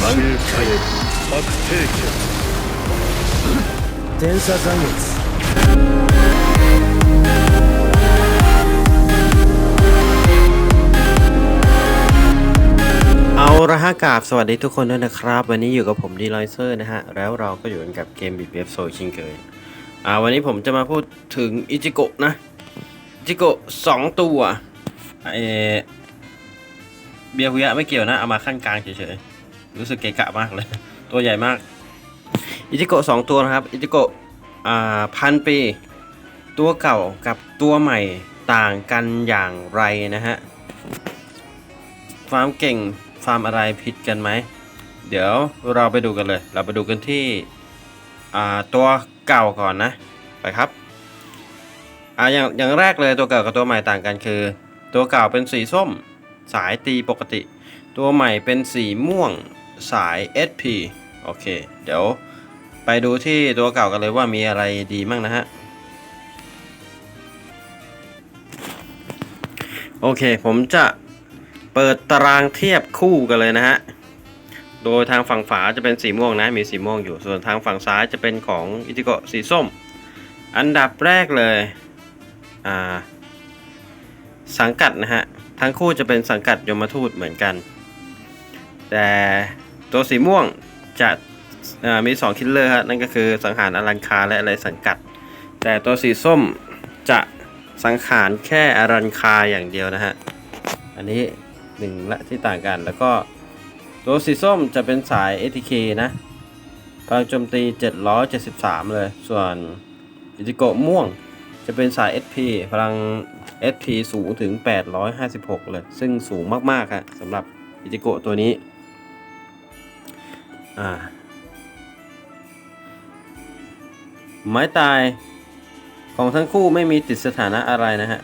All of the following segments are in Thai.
反映火炎悪帝気天差残月 เอาละฮะกราบสวัสดีทุกคนด้วยนะครับ วันนี้อยู่กับผมดีไลเซอร์นะฮะ แล้วเราก็อยู่กันกับเกม BBF Soul ชิงเคยอ่าวันนี้ผมจะมาพูดถึงอิจิโกะนะอิจิโกะสองตัวเออเบียร์คุยะไม่เกี่ยวนะ เอามาขั้นกลางเฉยๆ รู้สึกเกะกะมากเลย ตัวใหญ่มาก อิจิโกะสองตัวนะครับ อิจิโกะพันปี ตัวเก่ากับตัวใหม่ต่างกันอย่างไรนะฮะฟาร์มเก่งฟาร์มอะไรผิดกันไหม เดี๋ยวเราไปดูกันเลย เราไปดูกันที่ตัวเก่าก่อนนะ ไปครับอ่าอย่างอย่างแรกเลยตัวเก่ากับตัวใหม่ต่างกันคือ ตัวเก่าเป็นสีส้มสายตีปกติ ตัวใหม่เป็นสีม่วง สาย SP โอเค เดี๋ยวไปดูที่ตัวเก่ากันเลยว่ามีอะไรดีมั่งนะฮะ โอเค ผมจะเปิดตารางเทียบคู่กันเลยนะฮะ โดยทางฝั่งฝาจะเป็นสีม่วงนะ มีสีม่วงอยู่ ส่วนทางฝั่งซ้ายจะเป็นของอิจิโกะสีส้ม อันดับแรกเลย อ่า สังกัดนะฮะ ทั้งคู่จะเป็นสังกัดยมทูตเหมือนกัน แต่ ตัวสีม่วงจะมี2คิลเลอร์ฮะนั่นก็คือสังหารอลันคาและอะไรสังกัด แต่ตัวสีส้มจะสังหารแค่อรันคาอย่างเดียวนะฮะ อันนี้หนึ่งละที่ต่างกันแล้วก็ตัวสีส้มจะเป็นสาย ATK นะพลังโจมตี 773 เลย ส่วนอิจิโกะม่วงจะเป็นสาย SP พลัง SP สูงถึง 856 เลย ซึ่งสูงมากๆครับสำหรับอิจิโกะตัวนี้ อ่า ไม้ตายของทั้งคู่ไม่มีติดสถานะอะไรนะฮะ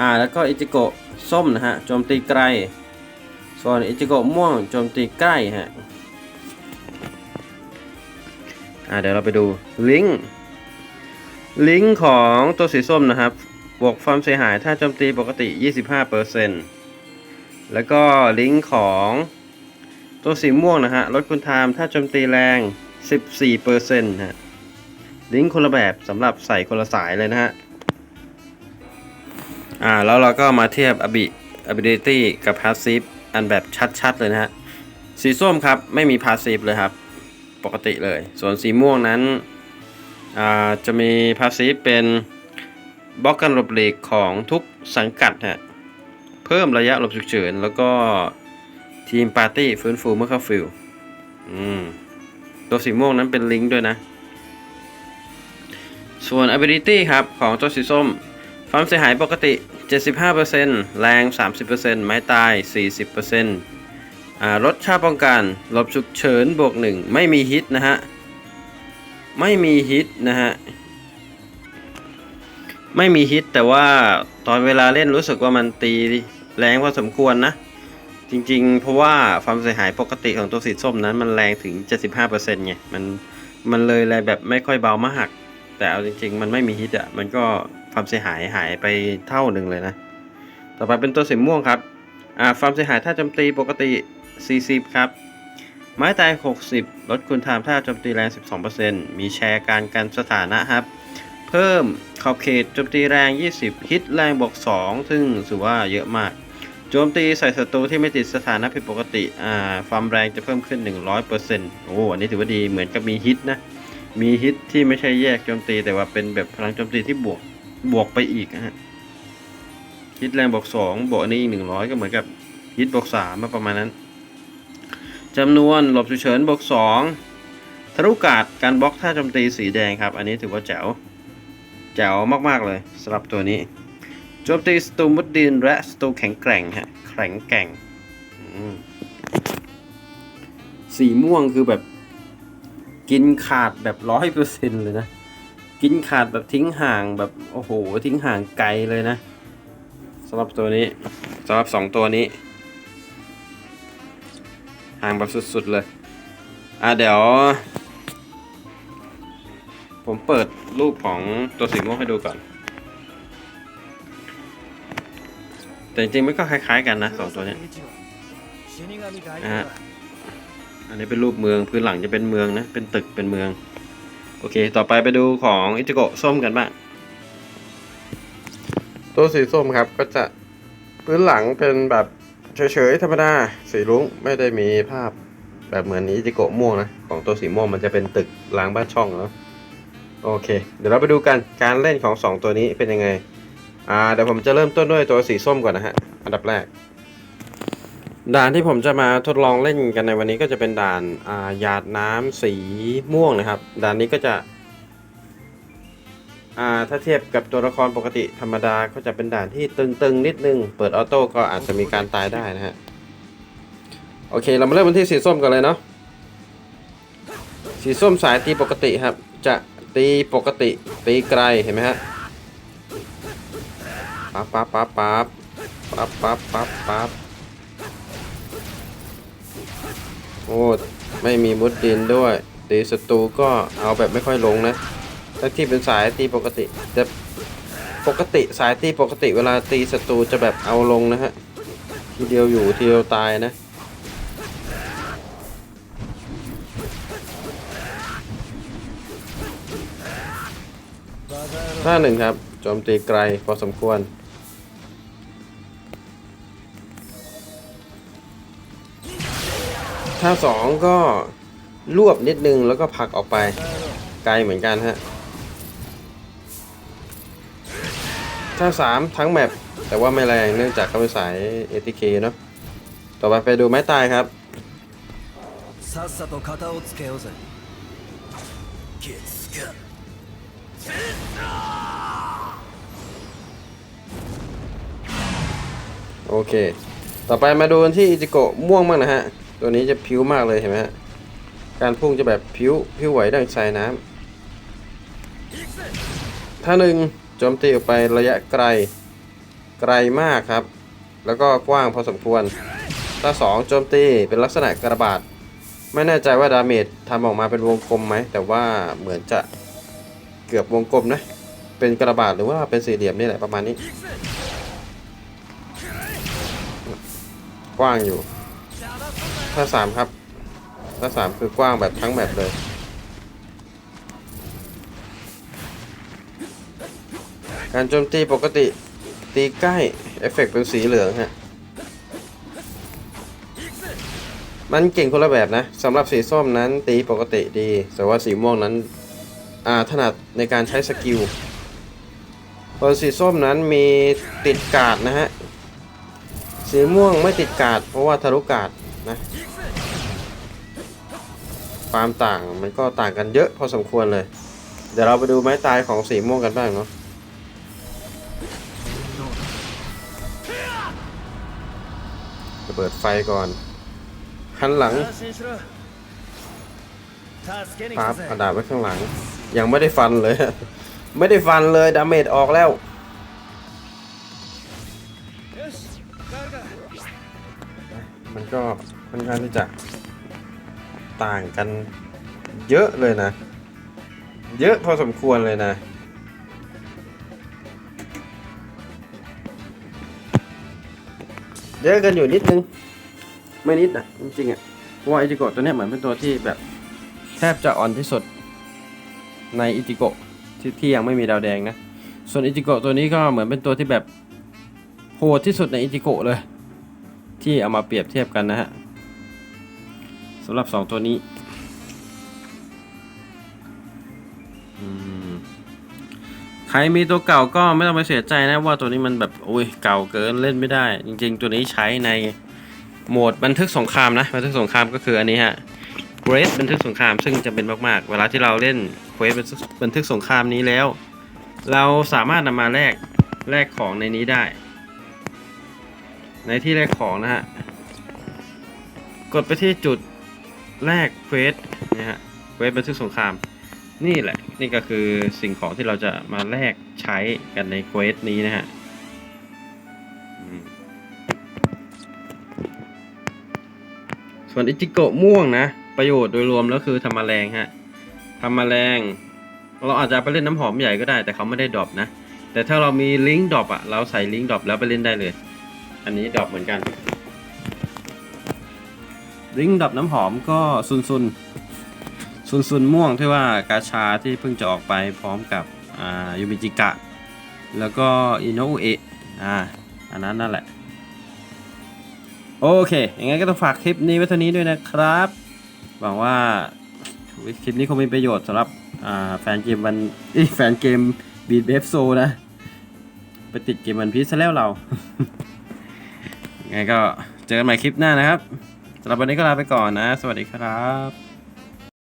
อ่าแล้วก็อิจิโกะส้มนะฮะโจมตีไกล ส่วนอิจิโกะม่วงโจมตีใกล้ฮะ อ่าเดี๋ยวเราไปดูลิงก์ลิงก์ของตัวสีส้มนะครับ บวกความเสียหายถ้าโจมตีปกติ 25%แล้วก็ลิงก์ของ ตัวสีม่วงนะฮะลดคุณไทม์ถ้าโจมตีแรง 14%ฮะลิงก์คนละแบบสำหรับใส่คนละสายเลยนะฮะ อ่า แล้วเราก็มาเทียบ abi ability กับ passive อันแบบชัด ๆ เลยนะฮะ สีส้มครับ ไม่มี passive เลยครับ ปกติเลย ส่วนสีม่วงนั้น อ่า จะมี passive เป็นบล็อกกันหลบหลีกของทุกสังกัดฮะ เพิ่มระยะหลบฉุกเฉินแล้วก็ ทีมปาร์ตี้ฟื้นฟูเมื่อเข้าฟิลอืม ตัวสีม่วงนั้นเป็นลิงก์ด้วยนะ ส่วน ability ครับของตัวสีส้มความเสียหายปกติ 75%แรง 30%ไม้ตาย 40%อ่าลดค่าป้องกันลบฉุกเฉินบวก 1 ไม่มีฮิตนะฮะ ไม่มีฮิตนะฮะ ไม่มีฮิตแต่ว่าตอนเวลาเล่นรู้สึกว่ามันตีแรงพอสมควรนะ จริงๆ เพราะว่าความเสียหายปกติของตัวสีส้มนั้นมันแรงถึง 75%ไงมันมันเลยแรงแบบไม่ค่อยเบามากแต่เอาจริง ๆ มันไม่มีฮิตอะมันก็ความเสียหายหายไปเท่าหนึ่งเลยนะ ต่อไปเป็นตัวสีม่วงครับอ่าความเสียหายถ้าโจมตีปกติ 40 ครับ ไม้ตาย 60 ลดคุณทามถ้าโจมตีแรง 12%มีแชร์การกันสถานะครับ เพิ่มขอบเขตโจมตีแรง 20 ฮิตแรงบวก2ซึ่งถือว่าเยอะมาก โจมตีใส่ศัตรูที่ไม่ติดสถานะผิดปกติ อ่าความแรงจะเพิ่มขึ้น 100%โอ้อันนี้ถือว่าดีเหมือนกับมีฮิตนะ มีฮิตที่ไม่ใช่แยกโจมตีแต่ว่าเป็นแบบพลังโจมตีที่บวกบวกไปอีกฮะฮิตแรงบวกสองบวกอันนี้อีกหนึ่งร้อยก็เหมือนกับฮิตบวกสามประมาณนั้นจำนวนหลบฉุกเฉินบวกสองทะลุกาดการบล็อกถ้าโจมตีสีแดงครับ อันนี้ถือว่าแจ๋วแจ๋วมากๆเลยสำหรับตัวนี้ โจมตีสตูมุดดินและสตูแข็งแกร่งฮะแข็งแกร่งสีม่วงคือแบบ กินขาดแบบร้อยเปอร์เซ็นต์เลยนะ กินขาดแบบทิ้งห่างแบบโอ้โห ทิ้งห่างไกลเลยนะสำหรับตัวนี้สำหรับสองตัวนี้ ห่างแบบสุดๆเลย อะเดี๋ยว ผมเปิดรูปของตัวสีม่วงให้ดูก่อน แต่จริงๆมันก็คล้ายๆกันนะสองตัวเนี้ยนะฮะอันนี้เป็นรูปเมืองพื้นหลังจะเป็นเมืองนะ เป็นตึกเป็นเมือง โอเค ต่อไปไปดูของอิจิโกะส้มกันบ้างตัวสีส้มครับก็จะพื้นหลังเป็นแบบเฉยๆธรรมดาสีรุ้งไม่ได้มีภาพแบบเหมือนอิจิโกะม่วงนะ ของตัวสีม่วงมันจะเป็นตึกหลังบ้านช่องแล้วโอเค เดี๋ยวเราไปดูกันการเล่นของ 2 ตัวนี้เป็นยังไง อ่าเดี๋ยวผมจะเริ่มต้นด้วยตัวสีส้มก่อนนะฮะ อันดับแรก ด่านที่ผมจะมาทดลองเล่นกันในวันนี้ก็จะเป็นด่านอ่าหยาดน้ำสีม่วงนะครับ ด่านนี้ก็จะอ่าถ้าเทียบกับตัวละครปกติธรรมดาก็จะเป็นด่านที่ตึงๆนิดนึง เปิดออโต้ก็อาจจะมีการตายได้นะฮะ โอเค เรามาเริ่มกันที่สีส้มกันเลยเนาะ สีส้มสายตีปกติครับ จะตีปกติตีไกลเห็นไหมฮะ ปั๊บปั๊บปั๊บปั๊บปั๊บปั๊บปั๊บปั๊บโอ้ไม่มีมุดดินด้วยตีศัตรูก็เอาแบบไม่ค่อยลงนะถ้าที่เป็นสายตีปกติจะปกติสายตีปกติเวลาตีศัตรูจะแบบเอาลงนะฮะทีเดียวอยู่ทีเดียวตายนะท่าหนึ่งครับโจมตีไกลพอสมควร ถ้าสองก็รวบนิดนึงแล้วก็ผักออกไป ไกลเหมือนกันฮะ ถ้าสามทั้งแมปแต่ว่าไม่แรงเนื่องจากเขาไปสายเอทีเคเนาะ ต่อไปไปดูไม้ตายครับโอเค ต่อไปมาดูที่อิจิโกะม่วงบ้างนะฮะ ตัวนี้จะผิวมากเลยเห็นไหมฮะ การพุ่งจะแบบผิวผิวไหวดังสายน้ำถ้าหนึ่งโจมตีออกไประยะไกล ไกลมากครับ แล้วก็กว้างพอสมควรถ้าสองโจมตีเป็นลักษณะกระบาด ไม่แน่ใจว่าดาเมจทำออกมาเป็นวงกลมไหม แต่ว่าเหมือนจะเกือบวงกลมนะ เป็นกระบาดหรือว่าเป็นสี่เหลี่ยมนี่แหละประมาณนี้กว้างอยู่ ถ้าสามครับถ้าสามคือกว้างแบบทั้งแบบเลย การโจมตีปกติตีใกล้เอฟเฟกต์เป็นสีเหลืองฮะ มันเก่งคนละแบบนะสำหรับสีส้มนั้นตีปกติดี แต่ว่าสีม่วงนั้นอาถนัดในการใช้สกิลส่วนสีส้มนั้นมีติดกาดนะฮะ สีม่วงไม่ติดกาดเพราะว่าทะลุกาด นะความต่างมันก็ต่างกันเยอะพอสมควรเลย เดี๋ยวเราไปดูไม้ตายของสีม่วงกันบ้างเนาะจะเปิดไฟก่อนขั้นหลังปั๊บอาดาบไว้ข้างหลัง ยังไม่ได้ฟันเลย ไม่ได้ฟันเลยดาเมจออกแล้ว มันก็ค่อนข้างที่จะต่างกันเยอะเลยนะ เยอะพอสมควรเลยนะ เยอะกันอยู่นิดนึง ไม่นิดอะ จริงๆอะเพราะว่าอิจิโกะตัวนี้เหมือนเป็นตัวที่แบบแทบจะอ่อนที่สุดในอิจิโกะที่ที่ยังไม่มีดาวแดงนะ ส่วนอิจิโกะตัวนี้ก็เหมือนเป็นตัวที่แบบโหดที่สุดในอิจิโกะเลย ที่เอามาเปรียบเทียบกันนะฮะสำหรับ 2 ตัวนี้ใครมีตัวเก่าก็ไม่ต้องไปเสียใจนะว่าตัวนี้มันแบบโอ้ยเก่าเกินเล่นไม่ได้ จริง ๆ ตัวนี้ใช้ในโหมดบันทึกสงครามนะบันทึกสงครามก็คืออันนี้ฮะเกรสบันทึกสงครามซึ่งจะเป็นมากๆ เวลาที่เราเล่นเควสบันทึกสงครามนี้แล้ว เราสามารถนำมาแลกแลกของในนี้ได้ ในที่แรกของนะฮะ กดไปที่จุดแรกเควสนะฮะเควสบันทึกสงคราม นี่แหละ นี่ก็คือสิ่งของที่เราจะมาแลกใช้กันในเควสนี้นะฮะส่วนอิจิโกะม่วงนะ ประโยชน์โดยรวมแล้วคือทำแมลงฮะทำแมลง เราอาจจะไปเล่นน้ำหอมใหญ่ก็ได้ แต่เขาไม่ได้ดรอปนะ แต่ถ้าเรามีลิงก์ดรอปอะเราใส่ลิงก์ดรอปแล้วไปเล่นได้เลย อันนี้ดรอปเหมือนกันริงดับน้ำหอมก็ซุนซุนซุนซุนม่วงที่ว่ากาชาที่เพิ่งจะออกไปพร้อมกับยูมิจิกะ แล้วก็อินโนอุเอะอ่าอันนั้นนั่นแหละ โอเคยังไงก็ต้องฝากคลิปนี้ไว้เท่านี้ด้วยนะครับ หวังว่าคลิปนี้คงมีประโยชน์สำหรับแฟนเกมวันแฟนเกมบีดเบฟโซนะ ไปติดเกมวันพีซะแล้วเรา ยังไงก็เจอกันใหม่คลิปหน้านะครับสำหรับวันนี้ก็ลาไปก่อนนะ สวัสดีครับ